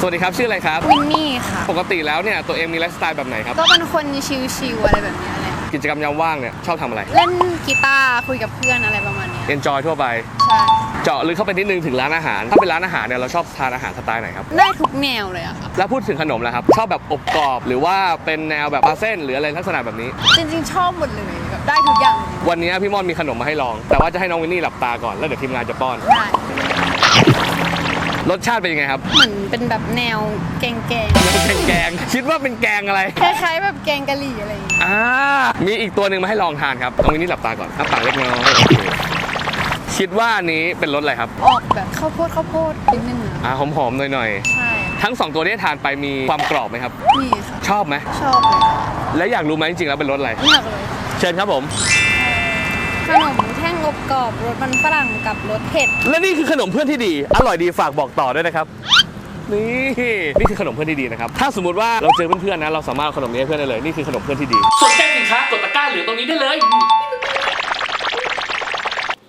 สวัสดีครับชื่ออะไรครับ วินนี่ค่ะ ปกติแล้วเนี่ยตัวเองมีไลฟ์สไตล์แบบไหนครับ ก็เป็นคนชิลๆอะไรแบบเนี้ยแหละ กิจกรรมยามว่างเนี่ยชอบทำอะไร เล่นกีตาร์คุยกับเพื่อนอะไรประมาณเนี้ย Enjoy ทั่วไป ใช่ เจาะลึกเข้าไปนิดนึงถึงร้านอาหาร ถ้าเป็นร้านอาหารเนี่ยเราชอบทานอาหารสไตล์ไหนครับ ได้ทุกแนวเลยอะค่ะ แล้วพูดถึงขนมแล้วครับ ชอบแบบอบกรอบหรือว่าเป็นแนวแบบปลาเส้น หรืออะไรลักษณะแบบนี้ จริงๆ ชอบหมดเลยแบบได้ทุกอย่างเลยวันนี้พี่ม่อนมีขนมมาให้ลอง แต่ว่าจะให้น้องวินนี่หลับตาก่อนแล้วเดี๋ยวทีมงานจะป้อน ได้ รสชาติเป็นยังไงครับเหมือนเป็นแบบแนวแกงแกงแกงคิดว่าเป็นแกงอะไรๆคล้ายๆแบบแกงกะหรี่อะไรอย่างเงี้ยอ่ามีอีกตัวหนึ่งมาให้ลองทานครับน้องวินนี่หลับตาก่อนอ้าปากเล็กน้อยโอเคคิดว่าอันนี้เป็นรสอะไรครับออกแบบข้าวโพดข้าวโพดนิดนึงอะอ่าหอมๆหน่อยใช่ๆ ทั้งสองตัวที่ทานไปมีความกรอบไหมครับนี่ค่ะ ชอบไหม ชอบเลยและอยากรู้ไหมจริงๆแล้วเป็นรสอะไร เลือกเลย เชิญครับผม ขนมแท่งอบกรอบรสมันฝรั่งกับรสเผ็ด และนี่คือขนมเพื่อนที่ดี อร่อยดีฝากบอกต่อด้วยนะครับ นี่ นี่คือขนมเพื่อนที่ดีนะครับ ถ้าสมมติว่าเราเจอเพื่อนๆนะ เราสามารถเอาขนมนี้ให้เพื่อนได้เลย นี่คือขนมเพื่อนที่ดี สนใจสินค้ากดตะกร้าเหลืองตรงนี้ได้เลย